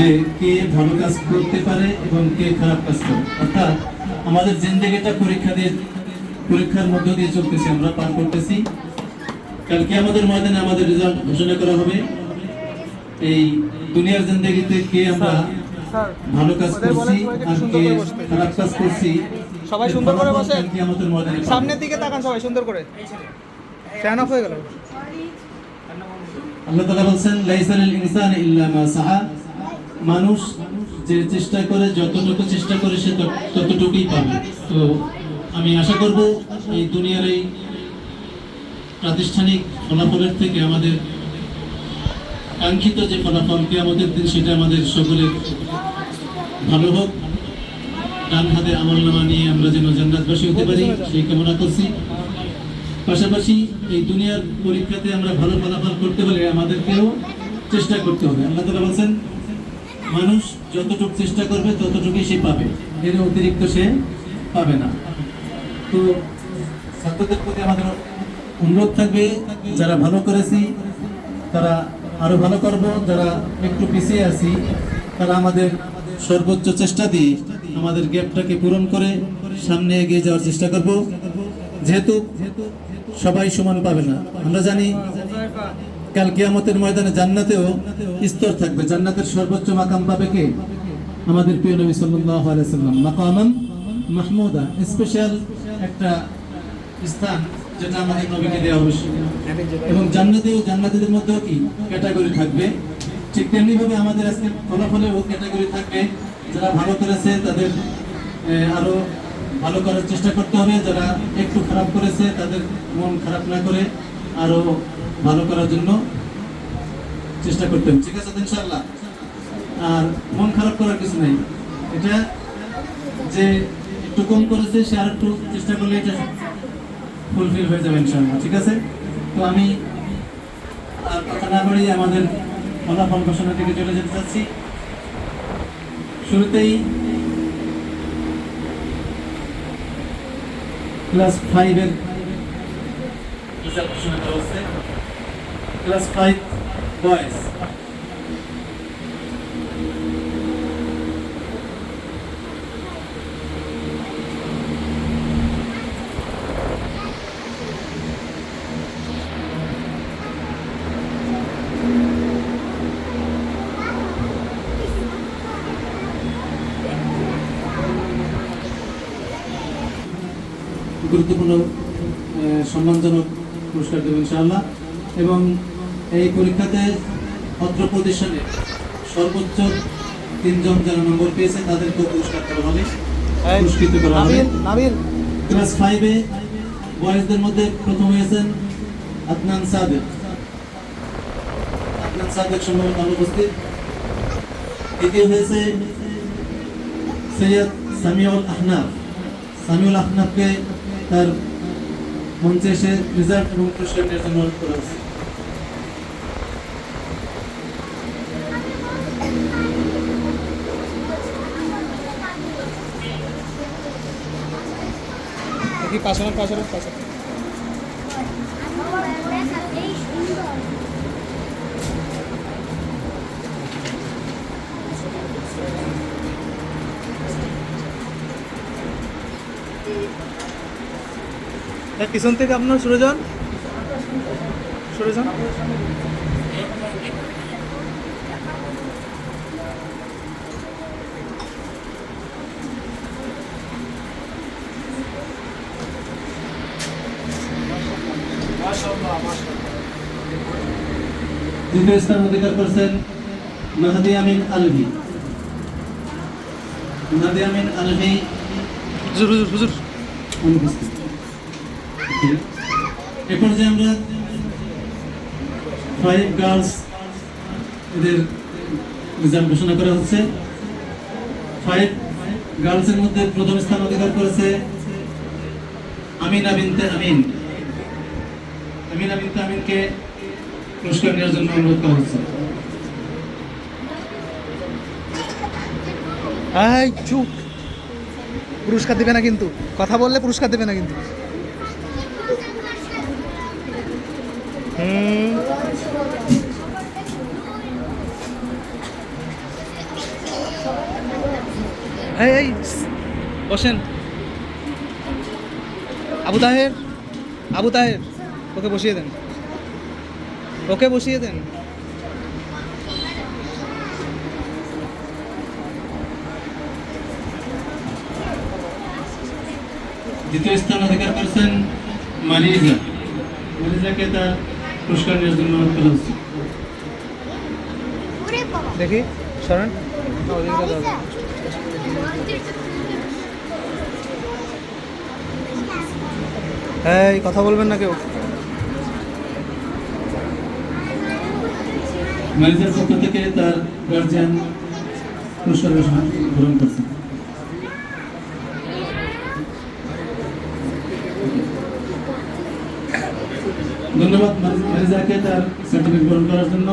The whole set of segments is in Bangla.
যে কে ভালো কাজ করতে পারে এবং কে খারাপ কাজ করে। অর্থাৎ আমাদের জিন্দগিটা পরীক্ষা দিয়ে পরীক্ষার মধ্য দিয়ে চলতেছি আমরা পার করতেছি। কালকে আমাদের ময়দানে আমাদের রেজাল্ট ঘোষণা করা হবে। এই দুনিয়ার জিন্দগিতে কে আমরা ভালো কাজ করছি আর কে খারাপ কাজ করছি সবাই সুন্দর করে বসেন। সামনের দিকে তাকান সবাই সুন্দর করে। ফ্যান অফ হয়ে গেল। আল্লাহ তাআলা বলছেন লাইসাল ইনসান ইল্লা মা সাহা। মানুষ যে চেষ্টা করে, যতটুকু চেষ্টা করে সে ততটুকুই পাবে। তো আমি আশা করব এই দুনিয়ার এই প্রাতিষ্ঠানিক ফলাফলের থেকে আমাদের কাঙ্ক্ষিত যে ফলাফল কে আমাদের দিন, সেটা আমাদের সকলের ভালো হোক। ডান হাতে আমল নামা নিয়ে আমরা যেন জান্নাতবাসী হতে পারি, সেই কামনা করছি। পাশাপাশি এই দুনিয়ার পরীক্ষাতে আমরা ভালো ফলাফল করতে হলে আমাদেরকেও চেষ্টা করতে হবে। আল্লাহ তালা বলছেন মানুষ যতটুকু চেষ্টা করবে, ততটুকুই সে পাবে। এর অতিরিক্ত সে পাবে না। তো ছাত্রদের প্রতি আমাদের অনুরোধ থাকবে, যারা ভালো করেছি, তারা আরও ভালো করব, যারা একটু পিছিয়ে আছি, তারা আমাদের সর্বোচ্চ চেষ্টা দিয়ে আমাদের গ্যাপটাকে পূরণ করে সামনে এগিয়ে যাওয়ার চেষ্টা করব। যেহেতু সবাই সমান পাবে না। আমরা জানি কাল কিয়ামতের ময়দানে জান্নাতেও স্তর থাকবে। জান্নাতের সর্বোচ্চ মাকাম পাবে কে? আমাদের প্রিয় নবী সাল্লাল্লাহু আলাইহি সাল্লাম। মাহমুদা স্পেশাল একটা স্থান যেটা আমাদের নবীকে দেওয়া হবে। এবং জান্নাতেও জান্নাতীদের মধ্যেও কি? ক্যাটাগরি থাকবে। ঠিক তেমনি ভাবে আমাদের আজকে ফলাফলেও ক্যাটাগরি থাকবে। যারা ভালো করেছে, তাদের আরও ভালো করার চেষ্টা করতে হবে। যারা একটু খারাপ করেছে, তাদের মন খারাপ না করে আরও ভালো করার জন্য চেষ্টা করতেন। ঠিক আছে ইনশাল্লাহ আর মন খারাপ করার কিছু নাই। এটা যে একটু কম করেছে, সে আর একটু চেষ্টা করলে এটা ফুলফিল হয়ে যাবে ইনশাল্লাহ ঠিক আছে? তো আমি আর কথা না বাড়িয়ে আমাদের ফলাফল ঘোষণা থেকে চলে যেতে চাচ্ছি। শুরুতেই ক্লাস ফাইভের রেজাল্ট ঘোষণা করা হচ্ছে। ক্লাস ফাইভ বয়েজ গুরুত্বপূর্ণ সম্মানজনক পুরস্কার দেবেন ইনশাআল্লাহ। এবং এই পরীক্ষাতে অত্র প্রতিষ্ঠানে সর্বোচ্চ তিনজন যারা নম্বর পেয়েছে তাদেরকে পুরস্কার করা হবে। পুরস্কৃত করা হবে। ক্লাস ফাইভে বয়েজদের মধ্যে প্রথম হয়েছেন আদনান সাদেক। আদনান সাদেক সম্ভবত অনুপস্থিত। দ্বিতীয় হয়েছে সৈয়দ সামিউল আহনাফ। সামিউল আহনাফকে তার মঞ্চে এসে রিজার্ভ এবং পুরস্কার অনুরোধ করা হয়েছে। দেখি পাশানো পাশানো পাশানো এ, পিছন থেকে আপনার সরে যান দ্বিতীয় স্থান অধিকার করছেন মাহাদি আমিন আলভি। মাহাদি আমিন আলভি হুজুর হুজুর হুজুর। অনুপস্থিত। এ পর্যায়ে আমরা ফাইভ গার্লস এদের রেজাল্ট ঘোষণা করা হচ্ছে। ফাইভ গার্লসের মধ্যে প্রথম স্থান অধিকার করেছে আমিনা বিনতে আমিন। আমিনা বিনতে আমিনকে পুরস্কার নেওয়ার জন্য অনুরোধ করা হচ্ছে এই চুপ। পুরস্কার দেবে না কিন্তু। কথা বললে পুরস্কার দেবে না কিন্তু। বসেন। আবু তাহের আবু তাহের। ওকে বসিয়ে দেন। ওকে বসিয়ে দেন। দ্বিতীয় স্থান অধিকার করেছেন মারিজা মারিজাকে তার পুরস্কার নেওয়ার জন্য অনুরোধ করা হচ্ছে দেখি দাও। এই কথা বলবেন না কেউ। মারিজার পক্ষ থেকে তার গার্জিয়ান পুরস্কার ঘোষণা গ্রহণ করছেন ধন্যবাদ ম্যানেজারকে তার সার্টিফিকেট গ্রহণ করার জন্য।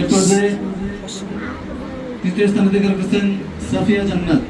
এ পর্যায়ে তৃতীয় স্থান অধিকার করছেন সাফিয়া জান্নাত।